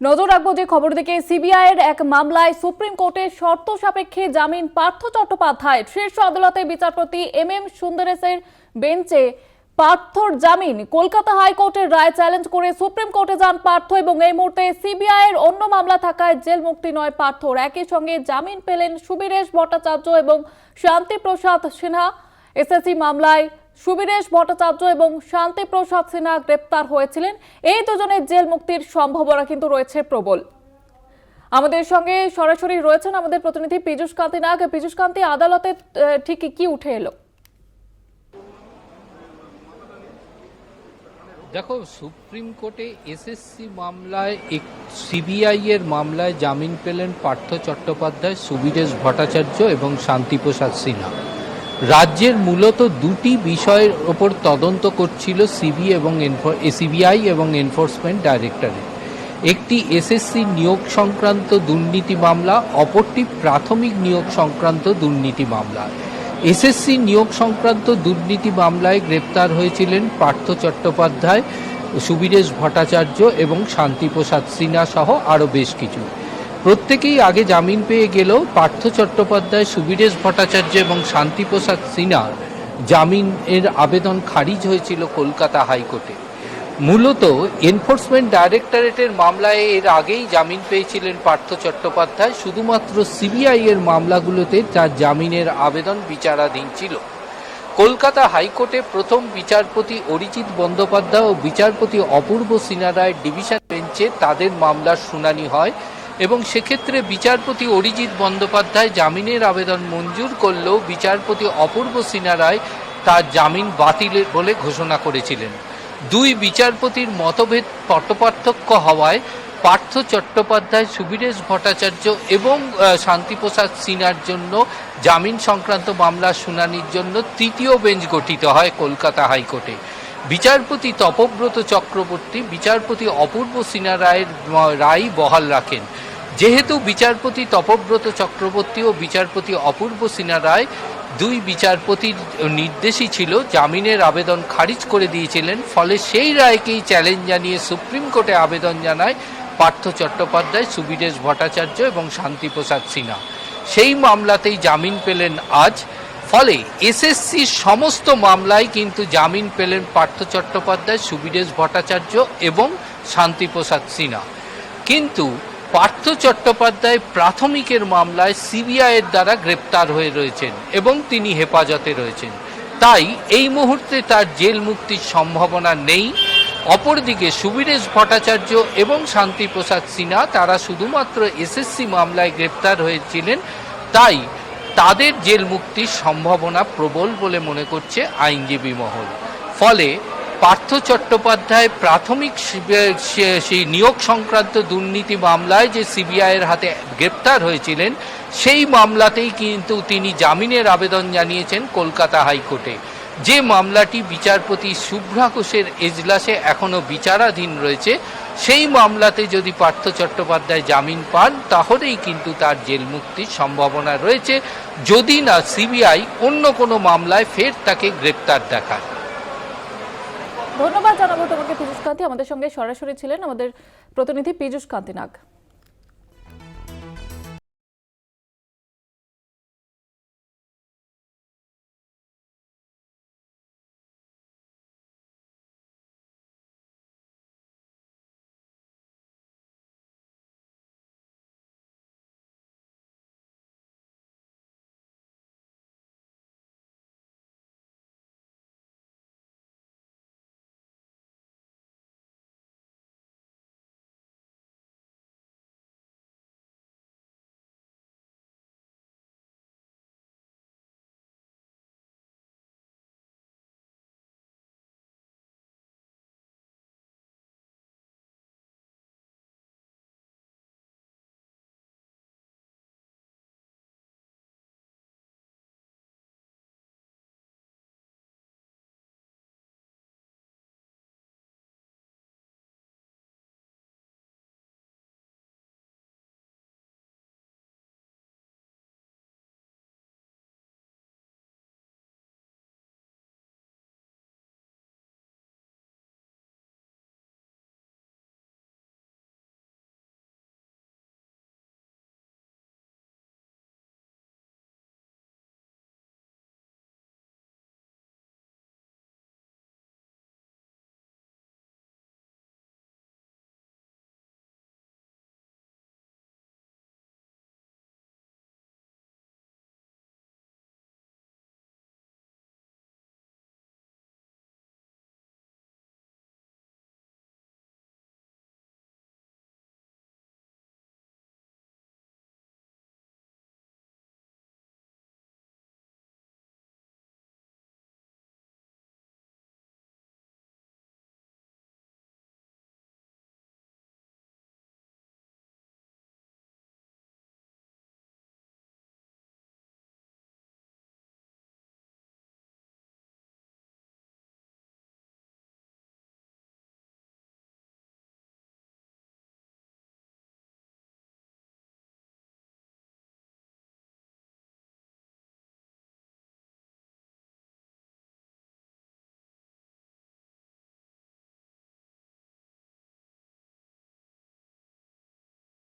নজর রাখব যে খবর দিকে সিবিআই এর এক মামলায় সুপ্রিম কোর্টে শর্ত সাপেক্ষে জামিন পার্থ চট্টোপাধ্যায় শীর্ষ আদালতে বিচারপতি এম এম সুন্দরেসের বেঞ্চে পার্থর জামিন। কলকাতা হাইকোর্টের রায় চ্যালেঞ্জ করে সুপ্রিম কোর্টে যান পার্থ এবং এই মুহূর্তে সিবিআই এর অন্য মামলা থাকায় জেল মুক্তি নয় পার্থর। একই সঙ্গে জামিন পেলেন সুবীরেশ ভট্টাচার্য এবং শান্তিপ্রসাদ সিনহা। এসএসসি মামলায় সুবীরেশ ভট্টাচার্য এবং শান্তি প্রসাদ সিনহা গ্রেপ্তার হয়েছিলেন। এই দুজনের জেল মুক্তির সম্ভাবনা কিন্তু রয়েছে প্রবল। আমাদের সঙ্গে সরাসরি রয়েছেন আমাদের প্রতিনিধি পীযুষ কান্তি নাগ। পীযুষ কান্তি, আদালতে ঠিক কি উঠে এলো? দেখো, সুপ্রিম কোর্টে এসএসসি মামলায় সিবিআই এর মামলায় জামিন পেলেন পার্থ চট্টোপাধ্যায়, সুবীরেশ ভট্টাচার্য এবং শান্তিপ্রসাদ সিনহা। রাজ্যের মূলত দুটি বিষয়ের ওপর তদন্ত করছিল সিবি এবং সিবিআই এবং এনফোর্সমেন্ট ডাইরেক্টরেট। একটি এসএসসি নিয়োগ সংক্রান্ত দুর্নীতি মামলা, অপরটি প্রাথমিক নিয়োগ সংক্রান্ত দুর্নীতি মামলা। এসএসসি নিয়োগ সংক্রান্ত দুর্নীতি মামলায় গ্রেপ্তার হয়েছিলেন পার্থ চট্টোপাধ্যায়, সুবীরেশ ভট্টাচার্য এবং শান্তিপ্রসাদ সিনহা সহ আরও বেশ কিছু। প্রত্যেকেই আগে জামিন পেয়ে গেলেও পার্থ চট্টোপাধ্যায়, সুবীরেশ ভট্টাচার্য এবং শান্তিপ্রসাদ সিনহা জামিনের আবেদন খারিজ হয়েছিল কলকাতা হাইকোর্টে। মূলত এনফোর্সমেন্ট ডাইরেক্টরেটের মামলায় এর আগেই জামিন পেয়েছিলেন পার্থ চট্টোপাধ্যায়, শুধুমাত্র সিবিআই এর মামলাগুলোতে তার জামিনের আবেদন বিচারাধীন ছিল। কলকাতা হাইকোর্টে প্রথম বিচারপতি অরিজিৎ বন্দ্যোপাধ্যায় ও বিচারপতি অপূর্ব সিনহা রায়ের ডিভিশন বেঞ্চে তাদের মামলার শুনানি হয় এবং সেক্ষেত্রে বিচারপতি অরিজিৎ বন্দ্যোপাধ্যায় জামিনের আবেদন মঞ্জুর করলেও বিচারপতি অপূর্ব সিনহা রায় তার জামিন বাতিলের বলে ঘোষণা করেছিলেন। দুই বিচারপতির মতভেদ পটপার্থক্য হওয়ায় পার্থ চট্টোপাধ্যায়, সুবীরেশ ভট্টাচার্য এবং শান্তিপ্রসাদ সিনহার জন্য জামিন সংক্রান্ত মামলার শুনানির জন্য তৃতীয় বেঞ্চ গঠিত হয় কলকাতা হাইকোর্টে। বিচারপতি তপব্রত চক্রবর্তী, বিচারপতি অপূর্ব সিনহা রায়ের রায় বহাল রাখেন। যেহেতু বিচারপতি তপব্রত চক্রবর্তী ও বিচারপতি অপূর্ব সিনহা রায় দুই বিচারপতির নির্দেশই ছিল জামিনের আবেদন খারিজ করে দিয়েছিলেন, ফলে সেই রায়কেই চ্যালেঞ্জ জানিয়ে সুপ্রিম কোর্টে আবেদন জানায় পার্থ চট্টোপাধ্যায় সুবীরেশ ভট্টাচার্য এবং শান্তিপ্রসাদ সিনহা। সেই মামলাতেই জামিন পেলেন আজ, ফলে এসএসসির সমস্ত মামলায় কিন্তু জামিন পেলেন পার্থ চট্টোপাধ্যায় সুবীরেশ ভট্টাচার্য এবং শান্তিপ্রসাদ সিনহা। কিন্তু পার্থ চট্টোপাধ্যায় প্রাথমিকের মামলায় সিবিআই এর দ্বারা গ্রেপ্তার হয়ে রয়েছেন এবং তিনি হেফাজতে রয়েছেন। তাই এই মুহূর্তে তার জেল মুক্তির সম্ভাবনা নেই। অপরদিকে সুবীরেশ ভট্টাচার্য এবং শান্তিপ্রসাদ সিনহা তারা শুধুমাত্র এসএসসি মামলায় গ্রেপ্তার হয়েছিলেন। তাই তাদের জেল মুক্তির সম্ভাবনা প্রবল বলে মনে করছে আইনজীবী মহল। ফলে পার্থ চট্টোপাধ্যায় প্রাথমিক সেই নিয়োগ সংক্রান্ত দুর্নীতি মামলায় যে সিবিআইয়ের হাতে গ্রেপ্তার হয়েছিলেন, সেই মামলাতেই কিন্তু তিনি জামিনের আবেদন জানিয়েছেন কলকাতা হাইকোর্টে। যে মামলাটি বিচারপতি শুভ্রা ঘোষের এজলাসে এখনও বিচারাধীন রয়েছে, সেই মামলাতে যদি পার্থ চট্টোপাধ্যায় জামিন পান, তাহলেই কিন্তু তার জেল মুক্তির সম্ভাবনা রয়েছে। যদি না, সিবিআই অন্য কোনো মামলায় ফের তাকে গ্রেপ্তার দেখায়। ধন্যবাদ জানাব তোমাকে পীযুষ কান্তি। আমাদের সঙ্গে সরাসরি ছিলেন আমাদের প্রতিনিধি পীযুষ কান্তি নাগ